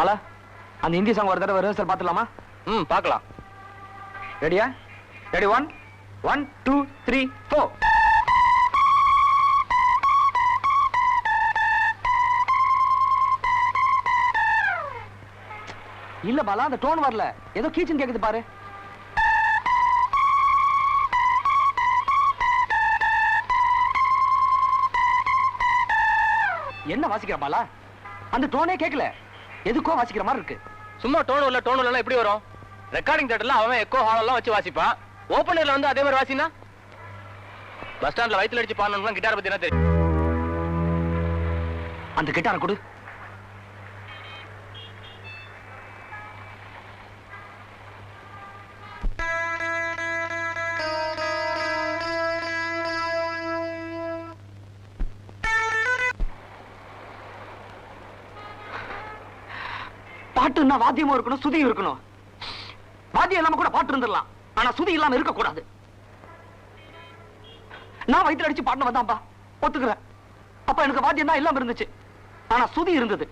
பாலா அந்த ஹிந்தி சாங் ஒரு தடவை ரிஹர்சல் பார்த்துலாமா ம் பார்க்கலாம். ரெடியா ready one one two three four இல்ல பாலா அந்த டோன் வரல. ஏதோ கீச்சன் கேக்குது பாரு. என்ன வாசிக்கிற பாலா? அந்த டோனே கேட்கல எதுக்கோ வாசிக்கிற மாதிரி இருக்கு. சும்மா டோன் உள்ள டோன் இல்ல எப்படி வரும்? ரெக்கார்டிங் தேட்டர்ல அவன் எக்கோ ஹால் எல்லாம் வச்சு வாசிப்பான். ஓப்பனர்ல வந்து அதே மாதிரி வாசினா? பஸ் ஸ்டாண்ட்ல வயிற்றுல அடிச்சு பாடணும்னா கிட்டார் பத்தி என்ன தெரியும்? அந்த கிட்டார கொடு. பாட்டுன்னா வாத்தியமும் இருக்கணும் சுதியும் இருக்கணும். வாத்தியம் இல்லாம கூட பாட்டு இருந்துடலாம். ஆனா சுதி இல்லாம இருக்க கூடாது நான் வயித்துல அடிச்சு பாட்டு வந்தான்பா ஒத்துக்கிறேன். அப்ப எனக்கு வாத்தியம் தான் இல்லாம இருந்துச்சு. ஆனா சுதி இருந்தது.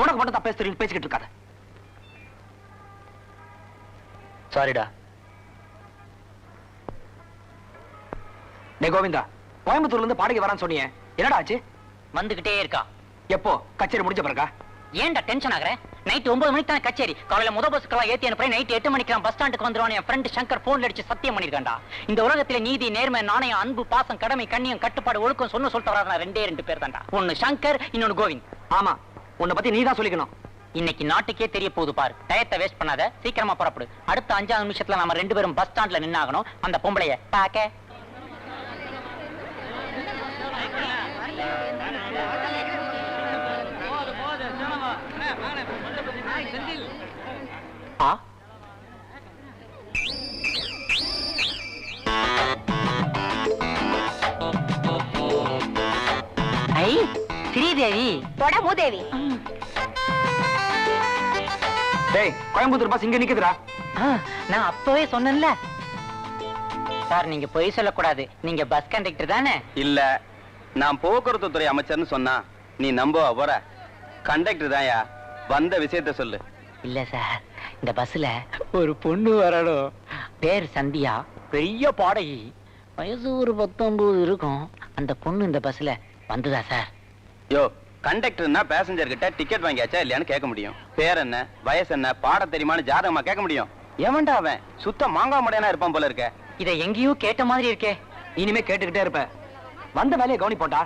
உனக்கு மட்டும் தான் பேச பேசிக்கிட்டு இருக்காத. சாரிடா டே கோவிந்தா கோயம்புத்தூர்ல இருந்து பாடகை வரான்னு சொன்னியே. என்னடா ஆச்சு? வந்துகிட்டே இருக்கா. எப்போ? கச்சேரி முடிஞ்ச பிறகா? ஏன்டா டென்ஷன் ஆகுற? நைட் ஒன்பது மணிக்கு தானே கச்சேரி. காலையில முத பஸ்க்கெல்லாம் ஏத்தி அனுப்புறேன். நைட் எட்டு மணிக்கு நான் பஸ் ஸ்டாண்டுக்கு வந்துருவான். என் ஃப்ரெண்ட் சங்கர் போன்ல அடிச்சு சத்தியம் பண்ணிருக்காண்டா இந்த உலகத்துல நீதி நேர்மை நாணயம் அன்பு பாசம் கடமை கண்ணியம் கட்டுப்பாடு ஒழுக்கம் சொன்ன சொல்லிட்டு ரெண்டே ரெண்டு பேர் தான்டா. ஒன்னு சங்கர் இன்னொன்னு கோவிந்த். ஆமா. உன்னை பத்தி நீ தான் சொல்லிக்கணும். இன்னைக்கு நாட்டுக்கே தெரிய போகுது பாரு. டயத்தை வேஸ்ட் பண்ணாத. சீக்கிரமா புறப்படு. அடுத்த அஞ்சாவது நிமிஷத்துல நாம ரெண்டு பேரும் பஸ் ஸ்டாண்ட்ல நின்னாகணும். அந்த பொம்பளைய பாக்க ஸ்ரீதேவி. போடா மூதேவி. டேய் கோயம்புத்தூர் பஸ் இங்க நிக்குதுடா. நான் அப்பவே சொன்னேன்ல. சார் நீங்க பொய் சொல்லக்கூடாது. நீங்க பஸ் கண்டக்டர் தானே? இல்ல நான் போக்குவரத்து துறை அமைச்சர்னு சொன்னா நீ நம்புவா போற. கண்டக்டர் தான்யா. வந்த விஷயத்த சொல்லு. இல்ல சார் இந்த பஸ்ல ஒரு பொண்ணு வரணும் பேர் சந்தியா பெரிய பாடகி. வயசு ஒரு பத்தொன்பது இருக்கும். அந்த பொண்ணு இந்த பஸ்ல வந்துதா சார்? யோ கண்டக்டர்னா பேசஞ்சர் கிட்ட டிக்கெட் வாங்கியாச்சா இல்லையான்னு கேட்க முடியும். பேர் என்ன வயசு என்ன பாட தெரியுமான்னு ஜாதகமா கேட்க முடியும். எவன்டா அவன்? சுத்த மாங்காய் மடையனா இருப்பான் போல இருக்க. இதை எங்கேயோ கேட்ட மாதிரி இருக்கே. இனிமே கேட்டுக்கிட்டே இருப்ப. வந்த வேலையை கவனிப்போண்டா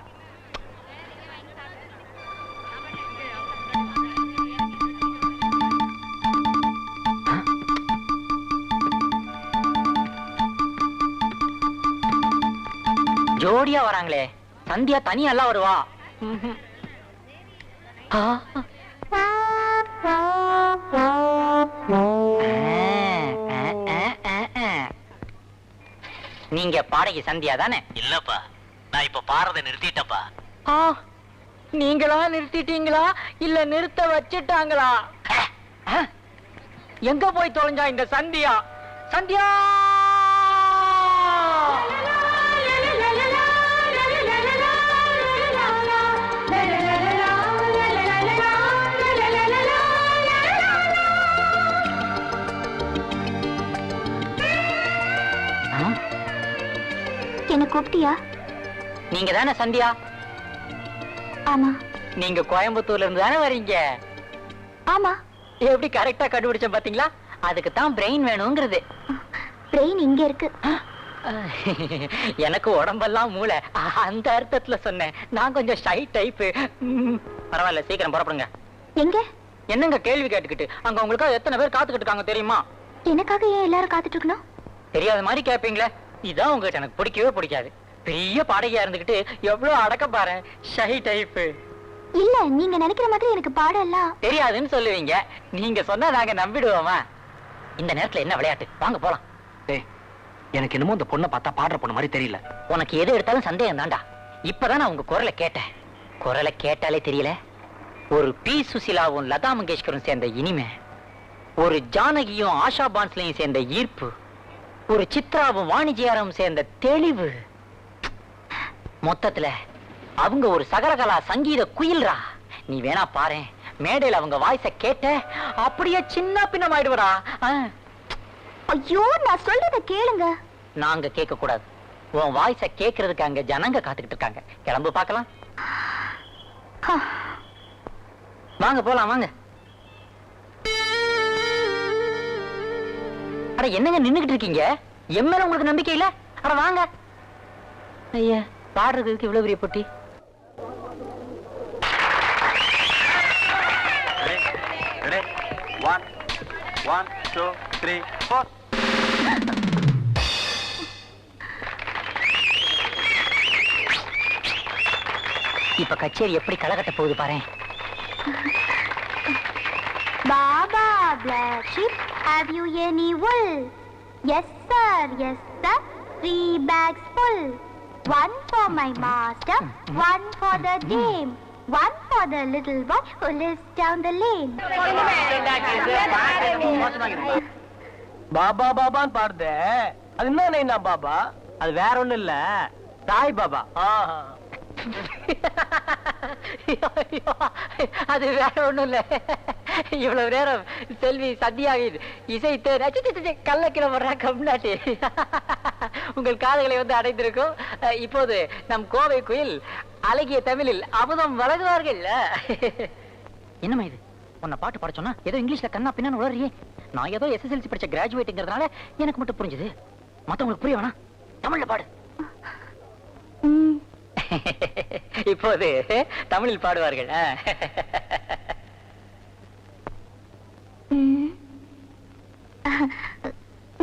ஜோடியா வராங்களே. சந்தியா தனியா எல்லாம் வருவா. நீங்க பாடகி சந்தியா தானே? இல்லப்பா. நான் இப்ப பாடுறதை நிறுத்திட்டப்பா நீங்களா நிறுத்திட்டீங்களா? இல்ல நிறுத்த வச்சிட்டாங்களா? எங்க போய் தொலைஞ்சா இந்த சந்தியா? சந்தியா! என்ன கூப்பிட்டியா? நீங்க தானே சந்தியா? ஆமா. நீங்க கோயம்புத்தூர்ல இருந்து தானே வரீங்க? ஆமா. எப்படி கரெக்டா கண்டுபிடிச்சேன் பாத்தீங்களா? அதுக்கு தான் பிரெயின் வேணுங்கிறது. பிரெயின் இங்க இருக்கு. எனக்கு உடம்பெல்லாம் மூளை. அந்த அர்த்தத்துல சொன்னேன். நான் கொஞ்சம் ஷை டைப்பு பரவாயில்ல சீக்கிரம் புறப்படுங்க. எங்க? என்னங்க கேள்வி கேட்டுக்கிட்டு? அங்க உங்களுக்காக எத்தனை பேர் காத்துக்கிட்டு இருக்காங்க தெரியுமா? எனக்காக ஏன் எல்லாரும் காத்துட்டு இருக்கணும்? தெரியாத மாதிரி கேட்பீங்களே இதான் உங்ககிட்ட எனக்கு பிடிக்கவே பிடிக்காது. பெரிய பாடகியா இருந்துகிட்டு எவ்வளவு அடக்க பாரு ஷை டைப்பு இல்ல நீங்க நினைக்கிற மாதிரி எனக்கு பாடம் எல்லாம் தெரியாதுன்னு சொல்லுவீங்க. நீங்க சொன்னா நாங்க நம்பிடுவோமா? இந்த நேரத்துல என்ன விளையாட்டு? வாங்க போலாம். டேய் எனக்கு என்னமோ இந்த பொண்ணை பார்த்தா பாடுற பொண்ணு மாதிரி தெரியல. உனக்கு எது எடுத்தாலும் சந்தேகம் தான்டா. இப்பதான் நான் உங்க குரலை கேட்டேன். குரலை கேட்டாலே தெரியல. ஒரு பி. சுசிலாவும் லதா மங்கேஷ்கரும் சேர்ந்த இனிமை. ஒரு ஜானகியும் ஆஷா பான்ஸ்லையும் சேர்ந்த ஈர்ப்பு. ஒரு சித்ராவும் வாணிஜியாரும் சேர்ந்த தெளிவு. மொத்தத்துல அவங்க ஒரு சகரகலா சங்கீத குயில்ரா. நீ வேணா பாரேன். மேடையில அவங்க வாய்ஸ கேட்ட அப்படியே சின்ன பின்னமாயிடுவடா. ஆ. ஐயோ நான் சொல்றத கேளுங்க. நாங்க கேட்க கூடாது உன் வாய்ஸ கேக்குறதுக்கு அங்க ஜனங்க காத்துக்கிட்டு இருக்காங்க. கிளம்பு பார்க்கலாம். வாங்க போலாம் வாங்க. அட என்னங்க நின்னுகிட்டு இருக்கீங்க? என் மேல உங்களுக்கு நம்பிக்கை இல்ல? அட வாங்க. ஐயா பாடுறதுக்கு இவ்வளவு பெரிய பொட்டி. One one two three four இப்ப கச்சேரி எப்படி களை போகுது பாரு Baba black sheep. Have you any wool yes sir yes sir three bags full one for my master one for the dame one for the little boy who lives down the lane baa பாபான்னு பாடுத அது என்ன நைனா பாபா அது வேற ஒண்ணும் இல்ல தாய் பாபா அது வேற ஒண்ணும் இல்ல இவ்வளவு நேரம் செல்வி சத்யாவின் இசைத்து ரசித்து கல்ல கிள வர்றா கம்நாட்டி. உங்கள் காதுகளை வந்து அடைந்திருக்கும். இப்போது நம் கோவை குயில் அழகிய தமிழில் அமுதம் வழங்குவார்கள். என்னம்மா இது? உன்னை பாட்டு பாட சொன்னா ஏதோ இங்கிலீஷ்ல கண்ணா பின்னான்னு உளறியே. நான் ஏதோ எஸ்எஸ்எல்சி படிச்ச கிராஜுவேட்டுங்கிறதுனால எனக்கு மட்டும் புரிஞ்சுது. மத்தவங்களுக்கு புரிய வேணாம். தமிழ்ல பாடு. இப்போது தமிழில் பாடுவார்கள் ஆ. ம்.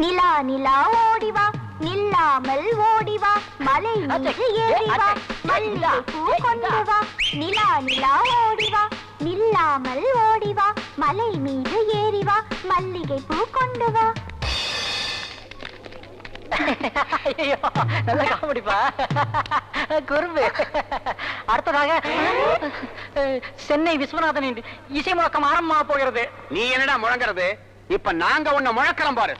நிலா நிலா ஓடிவா நில்லாமல் ஓடிவா மலை மீது ஏறிவா மல்லிகை பூ கொண்டு வா. நிலா நிலா ஓடிவா நில்லாமல் ஓடிவா மலை மீது ஏறிவா மல்லிகை பூ கொண்டு வா. ஐயோ நல்ல காமெடிப்பா. குறும்பு. அடுத்ததாக சென்னை விஸ்வநாதனின் இசை முழக்கம் ஆரம்பமாக போகிறது. நீ என்னடா முழங்குறது? இப்ப நாங்க உன்னை முழக்கலாம் பாரு.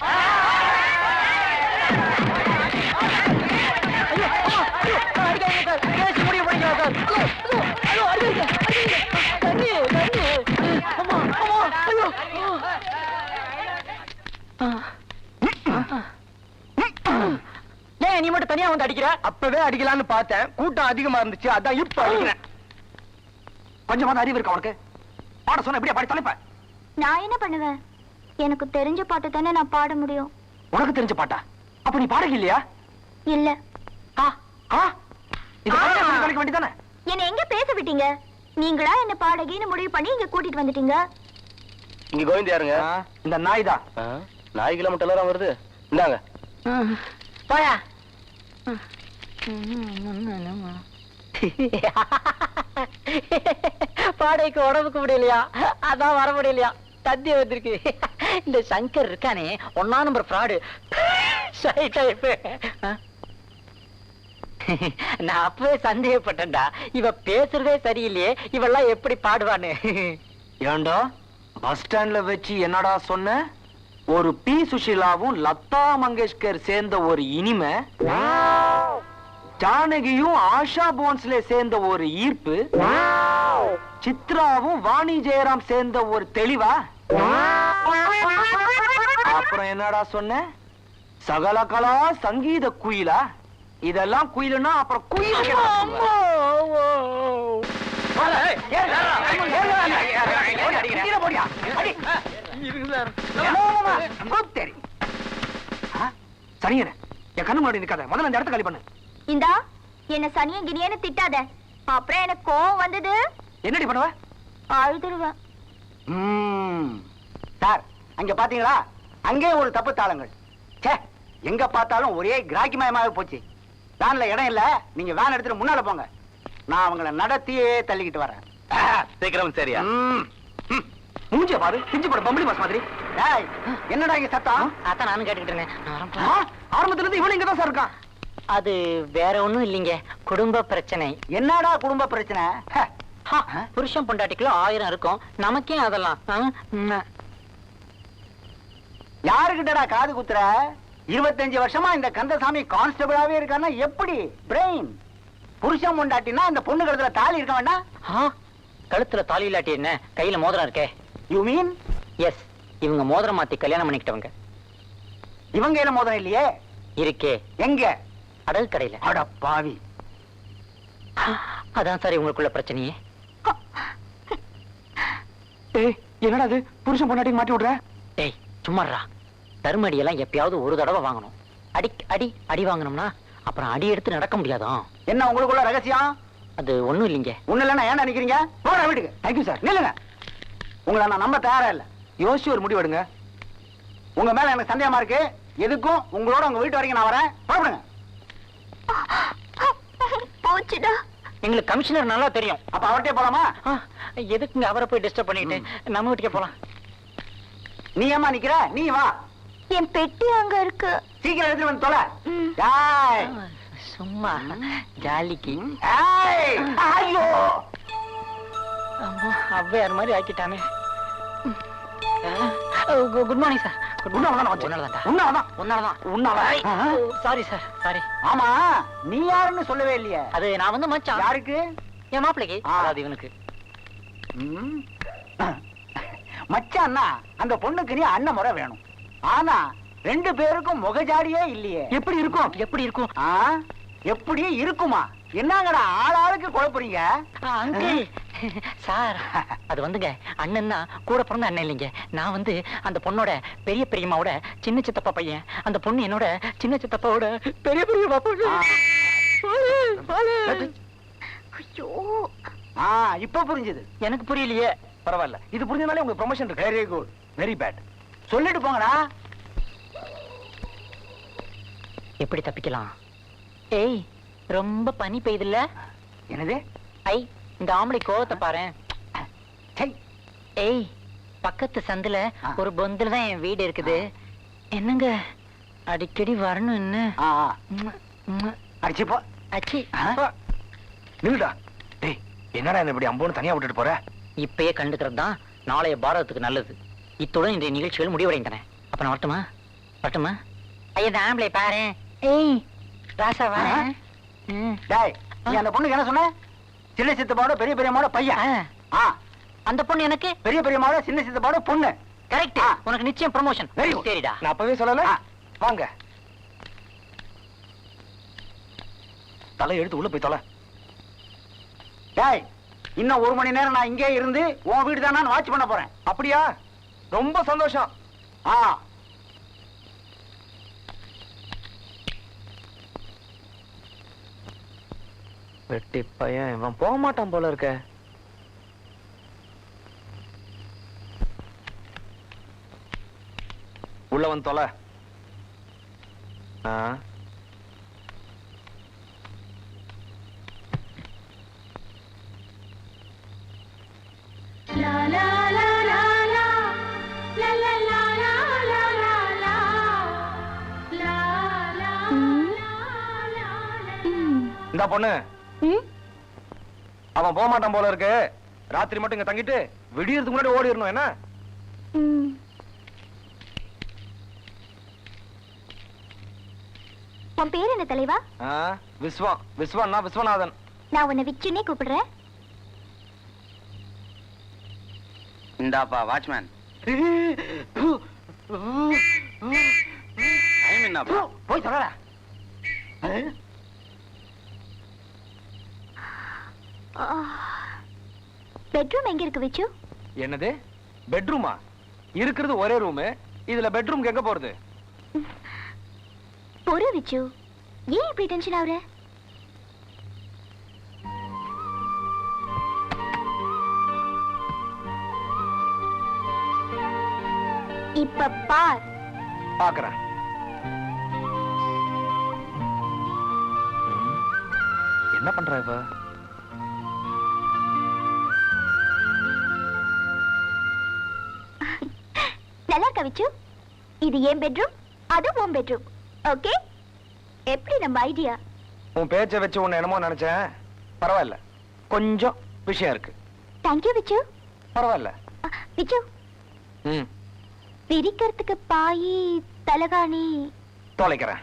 ஏன் நீ மட்டும் தனியா வந்து அடிக்கிற? அப்பவே அடிக்கலாம்னு பார்த்தேன். கூட்டம் அதிகமா இருந்துச்சு. அதான் இப்ப அடிக்கிறேன். கொஞ்சமாவது அறிவு இருக்கா உனக்கு? பாட சொன்ன எப்படியா பாடி தொலைப்ப நான் என்ன பண்ணுவேன்? எனக்கு தெரிஞ்ச பாட்டு தானே நான் பாட முடியும். உனக்கு தெரிஞ்ச பாட்டா? அப்ப நீ பாடக இல்லையா? இல்ல. ஆ ஆ. இது என்ன எங்க பேச விட்டீங்க? நீங்களா என்ன பாடகின்னு முடிவு பண்ணி இங்க கூட்டிட்டு வந்துட்டீங்க? இங்க கோவிந்த் யாருங்க? இந்த நாய் தான். நாய்களை மட்டும் எல்லாரும் வருது. இந்தாங்க. போயா. பாடைக்கு உடம்புக்கு முடியலையா? அதான் வர முடியலையா? தந்தி வந்திருக்கு. இந்த சங்கர் இருக்கானே ஒன்னா நம்பர் ஃப்ராடு நான் அப்பவே சந்தேகப்பட்டேன்டா. இவ பேசுறதே சரியில்லையே இவெல்லாம் எப்படி பாடுவான்னு. ஏண்டா பஸ் ஸ்டாண்ட்ல வச்சு என்னடா சொன்ன? ஒரு பி சுஷிலாவும் லதா மங்கேஷ்கர் சேர்ந்த ஒரு இனிமை ஜானகியும் ஆஷா போன்ஸ்ல சேர்ந்த ஒரு ஈர்ப்பு சித்ராவும் வாணி ஜெயராம் சேர்ந்த ஒரு தெளிவா? அப்புறம் என்னடா சொன்ன சகலகலா சங்கீத குயிலா இதெல்லாம் குயிலுன்னா அப்புறம் குயில் சரியன என் கண்ணு முன்னாடி நிக்காத முதல்ல இந்த இடத்த காலி பண்ணு இந்தா என்ன சனிய கினியன்னு திட்டாத அப்புறம் எனக்கு கோவம் வந்தது என்னடி பண்ணுவ அழுதுருவேன். சார் அங்க பாத்தீங்களா? அங்கே ஒரு தப்பு தாளங்கள். ச்சே எங்க பார்த்தாலும் ஒரே கிராக்கிமயமாக போச்சு. வேன்ல இடம் இல்ல நீங்க வேன் எடுத்துட்டு முன்னால போங்க. நான் அவங்கள நடத்தியே தள்ளிக்கிட்டு வரேன். சீக்கிரம் சரியா. மூஞ்சிய பாரு பிஞ்சு போட பம்பளி மாஸ் மாதிரி. டேய், என்னடா இங்க சத்தம்? அதான் நானும் கேட்டுக்கிட்டு இருந்தேன். ஆரம்பத்துல இருந்து இவனும் இங்கதான் சார் இருக்கான். அது வேற ஒண்ணும் இல்லைங்க. குடும்ப பிரச்சனை. என்னடா குடும்ப பிரச்சனை? ஹ, ஹா, புருஷன் பொண்டாட்டிக்குள்ள ஆயிரம் இருக்கும். நமக்கே அதெல்லாம். யாருகிட்டடா காது குத்துற? இருபத்தஞ்சு வருஷமா இந்த கந்தசாமி கான்ஸ்டபிளாவே இருக்கான்னா எப்படி? பிரெயின் புருஷன் முண்டாட்டினா அந்த பொண்ணு கழுத்துல தாலி இருக்க வேண்டாம்? ஆ, கழுத்துல தாலி இல்லாட்டி என்ன? கையில மோதிரம் இருக்கே. யூ மீன் எஸ் இவங்க மோதிரம் மாத்தி கல்யாணம் பண்ணிக்கிட்டவங்க. இவங்க கையில மோதிரம் இல்லையே? இருக்கே. எங்க? அடகு கடையில. அட பாவி. அதான் சார் இவங்களுக்குள்ள பிரச்சனையே. என்னடா அது புருஷன் பொண்டாட்டி மாட்டி விடுற? டேய் சும்மாடுறா தருமடி எல்லாம் எப்பயாவது ஒரு தடவை வாங்கணும். அடி அடி அடி வாங்கணும்னா அப்புறம் அடி எடுத்து நடக்க முடியாதான் என்ன உங்களுக்குள்ள ரகசியம்? அது ஒண்ணும் இல்லைங்க. ஒண்ணு இல்லைன்னா ஏன் நினைக்கிறீங்க போற வீட்டுக்கு. தேங்க்யூ சார் நில்லுங்க. உங்களை நான் நம்ப தயாரா இல்ல. யோசிச்சு ஒரு முடிவு எடுங்க. உங்க மேல எனக்கு சந்தேகமா இருக்கு. எதுக்கும் உங்களோட உங்க வீட்டு வரைக்கும் நான் வரேன். புறப்படுங்க. போச்சுடா. எங்களுக்கு கமிஷனர் நல்லா தெரியும். அப்ப அவர்கிட்டயே போலாமா? ஆ, எதுக்குங்க அவரை போய் டிஸ்டர்ப் பண்ணிட்டு? நம்ம வீட்டுக்கே போலாம். நீ ஏமா நிக்கிற? நீ வா. என் பெட்டி அங்க இருக்கு. சீக்கிரம் எடுத்துட்டு வந்து தொலை. டேய். சும்மா. ஜாலிக்கு. ஐயோ. அவ்வையார் மாதிரி ஆக்கிட்டானே. Good morning sir. Sorry sir sorry. ஆமா. நீ யாருன்னு சொல்லவே இல்லையே. அது நான் வந்து மச்சான். யாருக்கு? என் மாப்பிளைக்கு. ஆ. அதாவது இவனுக்கு. ம். மச்சான்னா அந்த பொண்ணுக்கு நீ அண்ணன் முறை வேணும். ஆனா ரெண்டு பேருக்கும் முகஜாடியே இல்லையே. எப்படி இருக்கும்? எப்படி இருக்கும்? ஆ? எப்படி இருக்குமா? என்னங்கடா ஆளாளுக்கு குழப்புறீங்க? சார் அது வந்துங்க. அண்ணன்னா கூட பிறந்த அண்ணன் இல்லைங்க. நான் வந்து அந்த பொண்ணோட பெரிய பெரியம்மாவோட சின்ன சித்தப்பா பையன். அந்த பொண்ணு என்னோட சின்ன சித்தப்பாவோட பெரிய பெரியம்மா பொண்ணு. ஐயோ. இப்ப புரிஞ்சுது. எனக்கு புரியலையே. பரவாயில்ல. இது புரிஞ்சனாலே உங்களுக்கு ப்ரொமோஷன் இருக்கு. வெரி குட் வெரி பேட் சொல்லிட்டு போங்கடா. எப்படி தப்பிக்கலாம்? ஏய் ரொம்ப பனி பெய்யுதுல்ல? என்னது? ஐ இந்த ஆம்பளை கோவத்தை பாரு ஏய் பக்கத்து சந்துல. ஒரு பொந்துல தான் என் வீடு இருக்குது. என்னங்க? அடிக்கடி வரணும் என்ன? ஆ ஆ. ம்ம், ம்ம். அடிச்சு போ. அச்சி? நில்லுடா. டேய் என்னடா என்ன இப்படி அம்போன்னு தனியா விட்டுட்டு போற? இப்பயே கண்டுக்கிறது? தான் நாளைய பாரதத்துக்கு நல்லது. இத்துடன் இன்றைய நிகழ்ச்சிகள் முடிவடைந்தன. அப்ப நான் வரட்டுமா? வரட்டுமா? ஐயா இந்த ஆம்பளை பாரு. ஏய் ராசா வா. டேய் நீ அந்த பொண்ணுக்கு என்ன சொன்ன? சின்ன சித்தப்பாவோட பெரிய பெரியம்மாவோட பையன். ஆ. அந்த பொண்ணு எனக்கு? பெரிய பெரியம்மாவோட சின்ன சித்தப்பாவோட பொண்ணு. கரெக்ட். உனக்கு நிச்சயம் ப்ரமோஷன் Very good. சரிடா. நான் அப்பவே சொல்லல. வாங்க. தலை எடுத்து உள்ள போய் தொலை. டேய் இன்னும் ஒரு மணி நேரம் நான் இங்கே இருந்து உன் வீடு தான் வாட்ச் பண்ண போறேன். அப்படியா? ரொம்ப சந்தோஷம். ஆ. வெட்டி பையன் இவன் போக மாட்டான் போல இருக்க. உள்ள வந்து தொலை. ஆ. இந்த பொண்ணு. அவன் போக மாட்டான் போல இருக்கு. ராத்திரி மட்டும் இங்க தங்கிட்டு விடியறதுக்கு முன்னாடி ஓடிடணும் என்ன? உன் பேர் என்ன தலைவா? விஸ்வா. விஸ்வான்னா விஸ்வநாதன். நான் உன்னை விச்சுன்னே கூப்பிடுறேன். இந்தாப்பா வாட்ச்மேன். டைம் என்னப்பா? போய் சொல்லடா பெட்ரூம் எங்க இருக்கு விச்சு? என்னது? பெட்ரூமா? இருக்கிறது ஒரே ரூமு. இதுல பெட்ரூம் எங்க போறது? பொறு விச்சு. ஏன் இப்படி டென்ஷன் ஆகுற இப்ப பார். பாக்குறேன். என்ன பண்ற இவ? நல்லா இருக்கா விச்சு? இது என் பெட்ரூம் அது உன் பெட்ரூம் ஓகே எப்படி நம்ம ஐடியா உன் பேச்ச வச்சு உன்னை என்னமோ நினைச்சேன். பரவாயில்ல. கொஞ்சம் விஷயம் இருக்கு. Thank you Vichu. பரவாயில்ல. விச்சு. ம். பாயி தலகாணி. தொலைக்கிறேன்.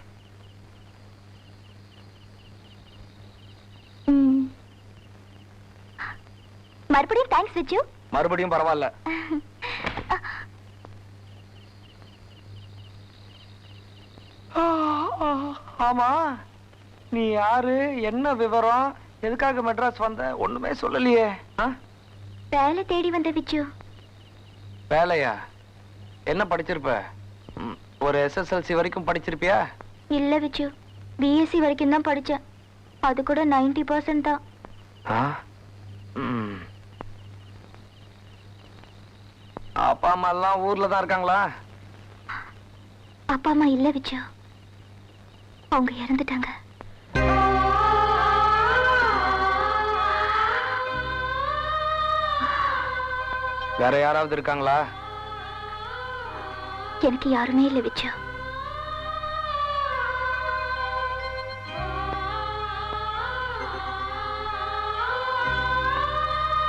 மறுபடியும் தேங்க்ஸ் விச்சு. மறுபடியும் பரவாயில்ல. ஆமா. நீ யாரு? என்ன விவரம்? எதுக்காக மெட்ராஸ் வந்த? ஒண்ணுமே சொல்லலையே? வேலை தேடி வந்த விச்சு வேலையா? என்ன படிச்சிருப்ப? ஒரு எஸ்எஸ்எல்சி வரைக்கும் படிச்சிருப்பியா? இல்ல விச்சு பிஎஸ்சி வரைக்கும் தான் படிச்சேன். அது கூட 90% பர்சன்ட் தான். அப்பா அம்மா எல்லாம் ஊர்ல தான் இருக்காங்களா? அப்பா அம்மா இல்ல விச்சு அவங்க இறந்துட்டாங்க. வேற யாராவது இருக்காங்களா? எனக்கு யாருமே இல்ல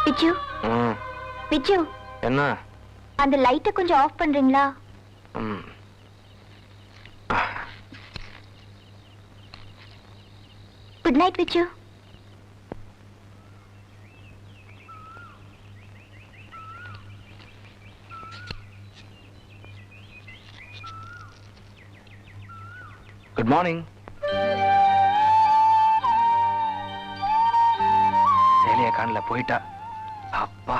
விச்சு ம். விச்சு என்ன? அந்த லைட்டை கொஞ்சம் ஆஃப் பண்றீங்களா? Good night Vichu good morning சேலிய காணல போயிட்டா. அப்பா.